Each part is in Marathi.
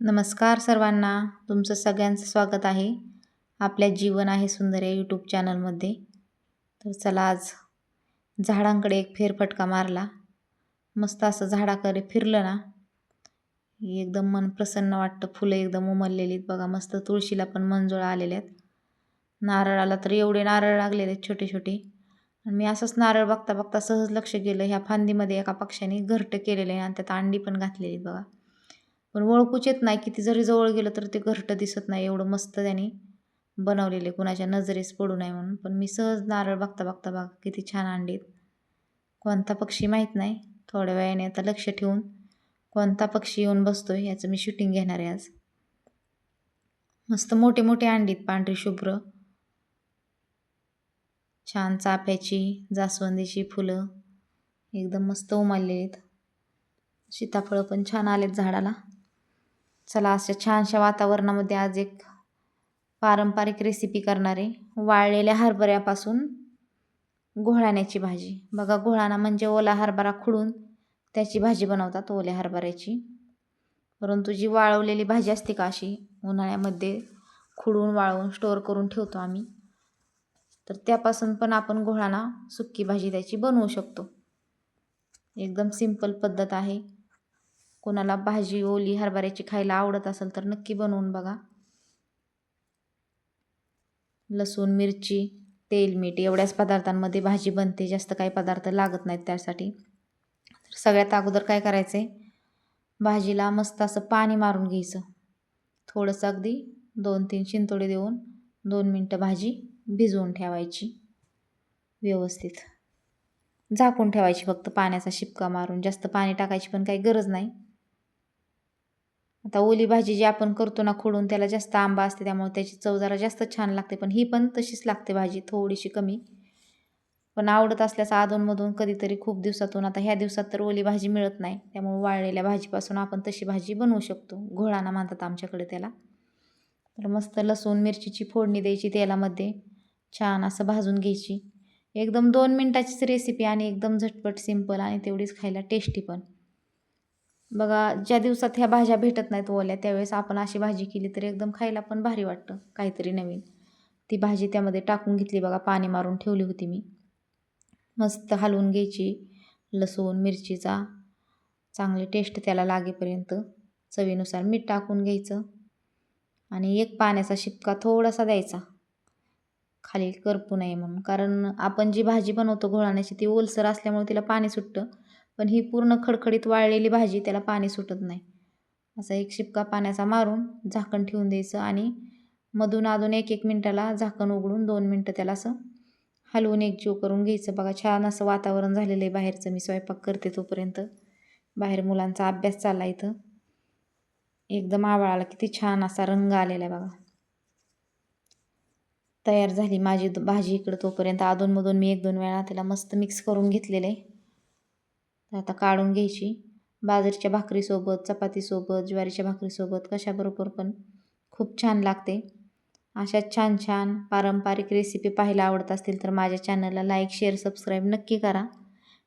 नमस्कार सर्वांना. तुमचं सगळ्यांचं स्वागत आहे आपल्या जीवन आहे सुंदर या यूट्यूब चॅनलमध्ये तर चला आज झाडांकडे एक फेरफटका मारला. मस्त असं झाडाकडे फिरलं ना. एकदम मन प्रसन्न वाटतं. फुलं एकदम उमललेली आहेत बघा. मस्त तुळशीला पण मंजुळा आलेल्या आहेत. नारळाला तर एवढे नारळ लागलेले आहेत छोटे छोटे. आणि मी असंच नारळ बघता बघता सहज लक्ष गेलं. ह्या फांदीमध्ये एका पक्षाने घरटं केलेलं आहे आणि त्यात अंडी पण घातलेली आहेत बघा. पण ओळखूच येत नाही. किती जरी जवळ गेलं तर ते घरटं दिसत नाही. एवढं मस्त त्यांनी बनवलेले. कुणाच्या नजरेस पडू नये म्हणून. पण मी सहज नारळ बघता बघता बघा किती छान अंडीत कोणता पक्षी माहीत नाही. थोड्या वेळाने आता लक्ष ठेवून कोणता पक्षी येऊन बसतो आहे याचं मी शूटिंग घेणार आहे आज. मस्त मोठे मोठे अंडीत पांढरी शुभ्र छान चाफ्याची जास्वंदीची फुलं एकदम मस्त उमलले आहेत. सीताफळं पण छान आलेत झाडाला. चला अशा छानशा वातावरणामध्ये आज एक पारंपरिक रेसिपी करणारे वाळलेल्या हरभऱ्यापासून घोळाण्याची भाजी. बघा घोळाणा म्हणजे ओला हरभरा खुडून त्याची भाजी बनवतात ओल्या हरभऱ्याची. परंतु जी वाळवलेली भाजी असते का अशी उन्हाळ्यामध्ये खुडून वाळवून स्टोअर करून ठेवतो आम्ही तर त्यापासून पण आपण घोळाणा सुक्की भाजी त्याची बनवू शकतो. एकदम सिंपल पद्धत आहे. कोणाला भाजी ओली हरभऱ्याची खायला आवडत असेल तर नक्की बनवून बघा. लसूण मिरची तेल मीठ एवढ्याच पदार्थांमध्ये भाजी बनते. जास्त काही पदार्थ लागत नाहीत त्यासाठी. तर सगळ्यात अगोदर काय करायचं आहे भाजीला मस्त असं पाणी मारून घ्यायचं. थोडंसं अगदी दोन तीन शिंतोडे देऊन दोन मिनटं भाजी भिजवून ठेवायची. व्यवस्थित. झाकून ठेवायची फक्त पाण्याचा शिपका मारून. जास्त पाणी टाकायची पण काही गरज नाही. आता ओली भाजी जी आपण करतो ना खोडून त्याला जास्त आंबा असते त्यामुळे त्याची चव जरा जास्त छान लागते. पण ही पण तशीच लागते भाजी थोडीशी कमी. पण आवडत असल्यास अधूनमधून कधीतरी खूप दिवसातून आता ह्या दिवसात तर ओली भाजी मिळत नाही. त्यामुळे वाळलेल्या भाजीपासून आपण तशी भाजी बनवू शकतो. घोळाना म्हणतात आमच्याकडे त्याला. तर मस्त लसूण मिरचीची फोडणी द्यायची तेलामध्ये. छान असं भाजून घ्यायची. एकदम दोन मिनटाचीच रेसिपी आणि एकदम झटपट सिंपल आणि तेवढीच खायला टेस्टी पण. बघा ज्या दिवसात ह्या भाज्या भेटत नाहीत ओल्या त्यावेळेस आपण अशी भाजी केली तर एकदम खायला पण भारी वाटतं काहीतरी नवीन. ती भाजी त्यामध्ये टाकून घेतली बघा पाणी मारून ठेवली होती मी. मस्त हलवून घ्यायची लसूण मिरचीचा चांगली टेस्ट त्याला लागेपर्यंत. चवीनुसार मीठ टाकून घ्यायचं आणि एक पाण्याचा शिपका थोडासा द्यायचा. खाली करपू नये म्हणून. कारण आपण जी भाजी बनवतो घोळाण्याची ती ओलसर असल्यामुळे तिला पाणी सुटतं. पण ही पूर्ण खडखडीत वाळलेली भाजी त्याला पाणी सुटत नाही. असा एक शिपका पाण्याचा मारून झाकण ठेवून द्यायचं आणि मधून अजून एक एक मिनटाला झाकण उघडून दोन मिनटं त्याला असं हलवून एक जीव करून घ्यायचं. बघा छान असं वातावरण झालेलं आहे बाहेरचं. मी स्वयंपाक करते तोपर्यंत. बाहेर मुलांचा अभ्यास चालला इथं. एकदम आवाळाला किती छान असा रंग आलेला आहे बघा. तयार झाली माझी भाजी इकडं तोपर्यंत. अधूनमधून मी एक दोन वेळा त्याला मस्त मिक्स करून घेतलेलं आहे. आता काढून घ्यायची. बाजरीच्या भाकरीसोबत चपातीसोबत ज्वारीच्या भाकरीसोबत कशाबरोबर पण खूप छान लागते. अशा छान छान पारंपरिक रेसिपी पाहायला आवडत असतील तर माझ्या चॅनलला लाईक शेअर सबस्क्राईब नक्की करा.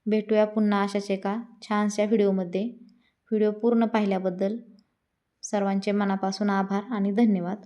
भेटूया पुन्हा अशाच एका छानशा व्हिडिओमध्ये व्हिडिओ पूर्ण पाहिल्याबद्दल सर्वांचे मनापासून आभार आणि धन्यवाद.